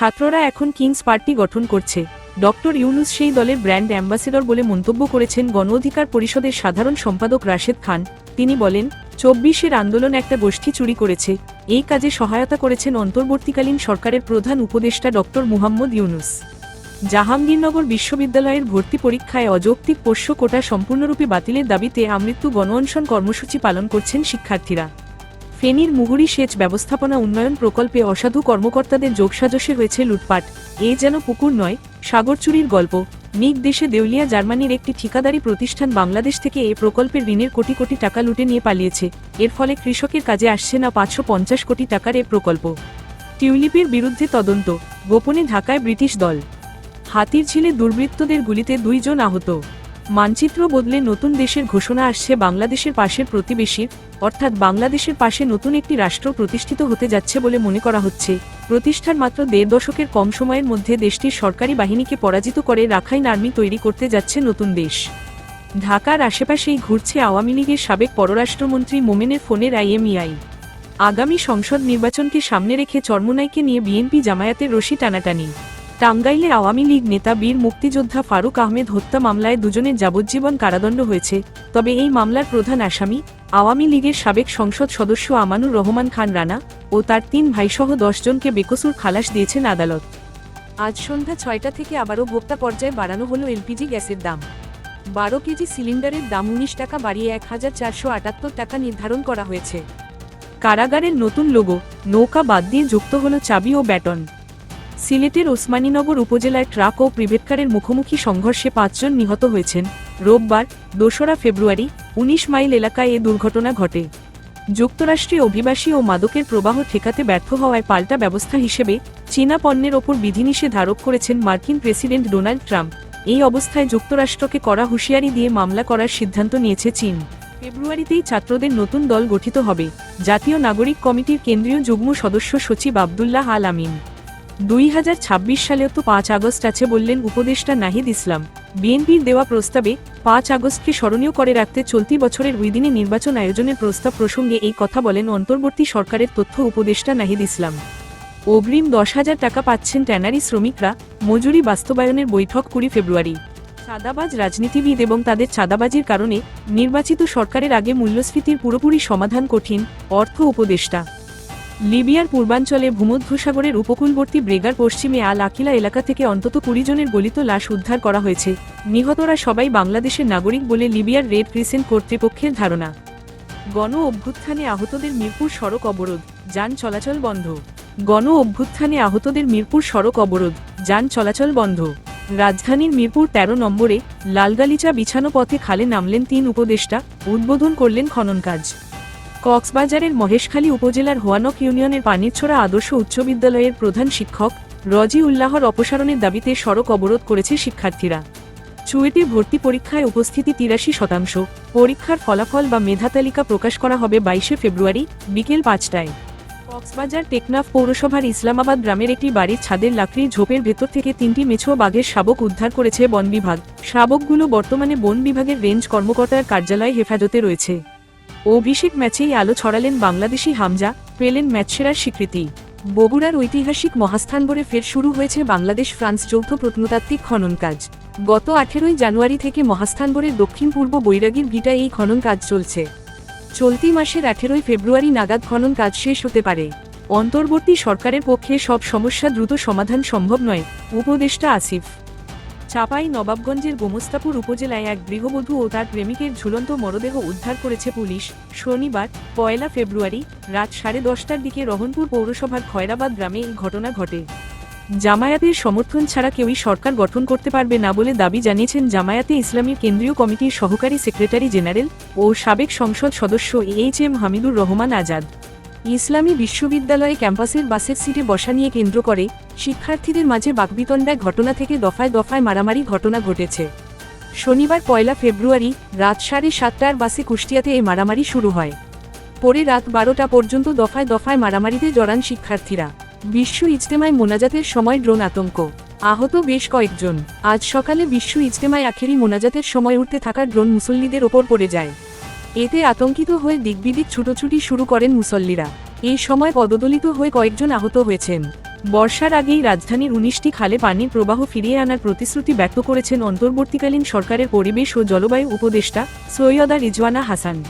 ছাত্ররা এখন Kings party গঠন করছে। ডক্টর ইউনুস সেই দলের ব্র্যান্ড অ্যাম্বাসেডর বলে মন্তব্য করেছেন গণ অধিকার পরিষদের সাধারণ সম্পাদক রাশেদ খান। তিনি বলেন, চব্বিশের আন্দোলন একটা গোষ্ঠী চুরি করেছে। এই কাজে সহায়তা করেছেন অন্তর্বর্তীকালীন সরকারের প্রধান উপদেষ্টা ডক্টর মুহাম্মদ ইউনুস। জাহাঙ্গীরনগর বিশ্ববিদ্যালয়ের ভর্তি পরীক্ষায় অযৌক্তিক পোষ্য কোটা সম্পূর্ণরূপে বাতিলের দাবিতে আমৃত্যু গণঅনশন কর্মসূচি পালন করছেন শিক্ষার্থীরা। ফেনীর মুহুরী সেচ ব্যবস্থাপনা উন্নয়ন প্রকল্পে অসাধু কর্মকর্তাদের যোগসাজশে হয়েছে লুটপাট। এ যেন পুকুর নয়, সাগর চুরির গল্প। নিক দেশে দেউলিয়া জার্মানির একটি ঠিকাদারি প্রতিষ্ঠান বাংলাদেশ থেকে এ প্রকল্পের ঋণের কোটি কোটি টাকা লুটে নিয়ে পালিয়েছে। এর ফলে কৃষকের কাজে আসছে না পাঁচশো পঞ্চাশ কোটি টাকার এ প্রকল্প। টিউলিপের বিরুদ্ধে তদন্ত, গোপনে ঢাকায় ব্রিটিশ দল। হাতির ঝিলে দুর্বৃত্তদের গুলিতে দুইজন আহত। মানচিত্র বদলে নতুন দেশের ঘোষণা আসছে বাংলাদেশের পাশের প্রতিবেশীর অর্থাৎ বাংলাদেশের পাশে নতুন একটি রাষ্ট্র প্রতিষ্ঠিত হতে যাচ্ছে বলে মনে করা হচ্ছে। প্রতিষ্ঠার মাত্র দেড় দশকের কম সময়ের মধ্যে দেশটির সরকারি বাহিনীকে পরাজিত করে রাখাইন আর্মি তৈরি করতে যাচ্ছে নতুন দেশ। ঢাকার আশেপাশেই ঘুরছে আওয়ামী লীগের সাবেক পররাষ্ট্রমন্ত্রী মোমেনের ফোনের আইএমইআই। আগামী সংসদ নির্বাচনকে সামনে রেখে চরমোনাইকে নিয়ে বিএনপি জামায়াতের রশি টানাটানি। টাঙ্গাইলে আওয়ামী লীগ নেতা বীর মুক্তিযোদ্ধা ফারুক আহমেদ হত্যা মামলায় দুজনের যাবজ্জীবন কারাদণ্ড হয়েছে। তবে এই মামলার প্রধান আসামি, আওয়ামী লীগের সাবেক সংসদ সদস্য আমানুর রহমান খান রানা ও তার তিন ভাইসহ দশজনকে বেকসুর খালাস দিয়েছেন আদালত। আজ সন্ধ্যা ছয়টা থেকে আবারও ভোক্তা পর্যায়ে বাড়ানো হলো এলপিজি গ্যাসের দাম। বারো কেজি সিলিন্ডারের দাম উনিশ টাকা বাড়িয়ে এক হাজার চারশো আটাত্তর টাকা নির্ধারণ করা হয়েছে। কারাগারের নতুন লোগো, নৌকা বাদ দিয়ে যুক্ত হল চাবি ও ব্যাটন। সিলেটের ওসমানীনগর উপজেলায় ট্রাক ও প্রিভেটকারের মুখোমুখি সংঘর্ষে পাঁচজন নিহত হয়েছেন। রোববার, দোসরা ফেব্রুয়ারি ১৯ মাইল এলাকায় এ দুর্ঘটনা ঘটে। যুক্তরাষ্ট্রে অভিবাসী ও মাদকের প্রবাহ ঠেকাতে ব্যর্থ হওয়ায় পাল্টা ব্যবস্থা হিসেবে চীনা পণ্যের ওপর বিধিনিষেধ আরোপ করেছেন মার্কিন প্রেসিডেন্ট ডোনাল্ড ট্রাম্প। এই অবস্থায় যুক্তরাষ্ট্রকে কড়া হুঁশিয়ারি দিয়ে মামলা করার সিদ্ধান্ত নিয়েছে চীন। ফেব্রুয়ারিতেই ছাত্রদের নতুন দল গঠিত হবে। জাতীয় নাগরিক কমিটির কেন্দ্রীয় যুগ্ম সদস্য সচিব আবদুল্লাহ আল আমিন। দুই হাজার ছাব্বিশ সালেও তো পাঁচ আগস্ট আছে বললেন উপদেষ্টা নাহিদ ইসলাম। বিএনপির দেওয়া প্রস্তাবে পাঁচ আগস্টকে স্মরণীয় করে রাখতে চলতি বছরের ওই দিনে নির্বাচন আয়োজনের প্রস্তাব প্রসঙ্গে এই কথা বলেন অন্তর্বর্তী সরকারের তথ্য উপদেষ্টা নাহিদ ইসলাম। অগ্রিম দশ হাজার টাকা পাচ্ছেন ট্যানারি শ্রমিকরা, মজুরি বাস্তবায়নের বৈঠক কুড়ি ফেব্রুয়ারি। চাঁদাবাজ রাজনীতিবিদ এবং তাদের চাঁদাবাজির কারণে নির্বাচিত সরকারের আগে মূল্যস্ফীতির পুরোপুরি সমাধান কঠিন, অর্থ উপদেষ্টা। লিবিয়ার পূর্বাঞ্চলে ভূমধ্যসাগরের উপকূলবর্তী ব্রেগার পশ্চিমে আল আকিলা এলাকা থেকে অন্তত কুড়ি জনের গলিত লাশ উদ্ধার করা হয়েছে। নিহতরা সবাই বাংলাদেশের নাগরিক বলে লিবিয়ার রেড ক্রিসেন্ট কর্তৃপক্ষের ধারণা। গণ অভ্যুত্থানে আহতদের মিরপুর সড়ক অবরোধ, যান চলাচল বন্ধ। গণ অভ্যুত্থানে আহতদের মিরপুর সড়ক অবরোধ, যান চলাচল বন্ধ। রাজধানীর মিরপুর ১৩ নম্বরে লালগালিচা বিছানো পথে খালে নামলেন তিন উপদেষ্টা, উদ্বোধন করলেন খনন কাজ। কক্সবাজারের মহেশখালী উপজেলার হোয়ানক ইউনিয়নের পানিরছড়া আদর্শ উচ্চ বিদ্যালয়ের প্রধান শিক্ষক রজি উল্লাহর অপসারণের দাবিতে সড়ক অবরোধ করেছে শিক্ষার্থীরা। চুয়েটে ভর্তি পরীক্ষায় উপস্থিতি তিরাশি শতাংশ। পরীক্ষার ফলাফল বা মেধা তালিকা প্রকাশ করা হবে বাইশে ফেব্রুয়ারি, বিকেল পাঁচটায়। কক্সবাজার টেকনাফ পৌরসভার ইসলামাবাদ গ্রামের একটি বাড়ির ছাদের লাকড়ির ঝোপের ভেতর থেকে তিনটি মেছো বাঘের শাবক উদ্ধার করেছে বন বিভাগ। শাবকগুলো বর্তমানে বন বিভাগের রেঞ্জ কর্মকর্তার কার্যালয়ে হেফাজতে রয়েছে। অভিষেক ম্যাচেই আলো ছড়ালেন বাংলাদেশি হামজা, পেলেন ম্যাচসেরার স্বীকৃতি। বগুড়ার ঐতিহাসিক মহাস্থানবরে ফের শুরু হয়েছে বাংলাদেশ ফ্রান্স যৌথ প্রত্নতাত্ত্বিক খনন কাজ। গত আঠেরোই জানুয়ারি থেকে মহাস্থানবরের দক্ষিণ পূর্ব বৈরাগীর গিটা এই খনন কাজ চলছে। চলতি মাসের আঠেরোই ফেব্রুয়ারি নাগাদ খনন কাজ শেষ হতে পারে। অন্তর্বর্তী সরকারের পক্ষে সব সমস্যা দ্রুত সমাধান সম্ভব নয়, উপদেষ্টা আসিফ। চাপাই নবাবগঞ্জের গোমস্তাপুর উপজেলায় এক গৃহবধূ ও তার প্রেমিকের ঝুলন্ত মরদেহ উদ্ধার করেছে পুলিশ। শনিবার, পয়লা ফেব্রুয়ারি, রাত সাড়ে দশটার দিকে রহনপুর পৌরসভার খয়রাবাদ গ্রামে এই ঘটনা ঘটে। জামায়াতের সমর্থন ছাড়া কেউই সরকার গঠন করতে পারবে না বলে দাবি জানিয়েছেন জামায়াতে ইসলামীর কেন্দ্রীয় কমিটির সহকারী সেক্রেটারি জেনারেল ও সাবেক সংসদ সদস্য এইচ এম হামিদুর রহমান আজাদ। ইসলামী বিশ্ববিদ্যালয়ে ক্যাম্পাসের বাসের সিটে বসা নিয়ে কেন্দ্র করে শিক্ষার্থীদের মাঝে বাকবিতণ্ডায় ঘটনা থেকে দফায় দফায় মারামারি ঘটনা ঘটেছে। শনিবার পয়লা ফেব্রুয়ারি রাত সাড়ে সাতটার বাসে কুষ্টিয়াতে এই মারামারি শুরু হয়। পরে রাত বারোটা পর্যন্ত দফায় দফায় মারামারিতে জড়ান শিক্ষার্থীরা। বিশ্ব ইজতেমায় মোনাজাতের সময় ড্রোন আতঙ্ক। আহত বেশ কয়েকজন। আজ সকালে বিশ্ব ইজতেমায় আখেরি মোনাজাতের সময় উঠতে থাকা ড্রোন মুসল্লিদের ওপর পড়ে যায়। এতে আতঙ্কিত হয়ে দিকবিদিক ছুটোছুটি শুরু করেন মুসল্লিরা। এই সময় পদদলিত হয়ে কয়েকজন আহত হয়েছেন। বর্ষার আগেই রাজধানীর উনিশটি খালে পানির প্রবাহ ফিরিয়ে আনার প্রতিশ্রুতি ব্যক্ত করেছেন অন্তর্বর্তীকালীন সরকারের পরিবেশ ও জলবায়ু উপদেষ্টা সৈয়দা রিজওয়ানা হাসান।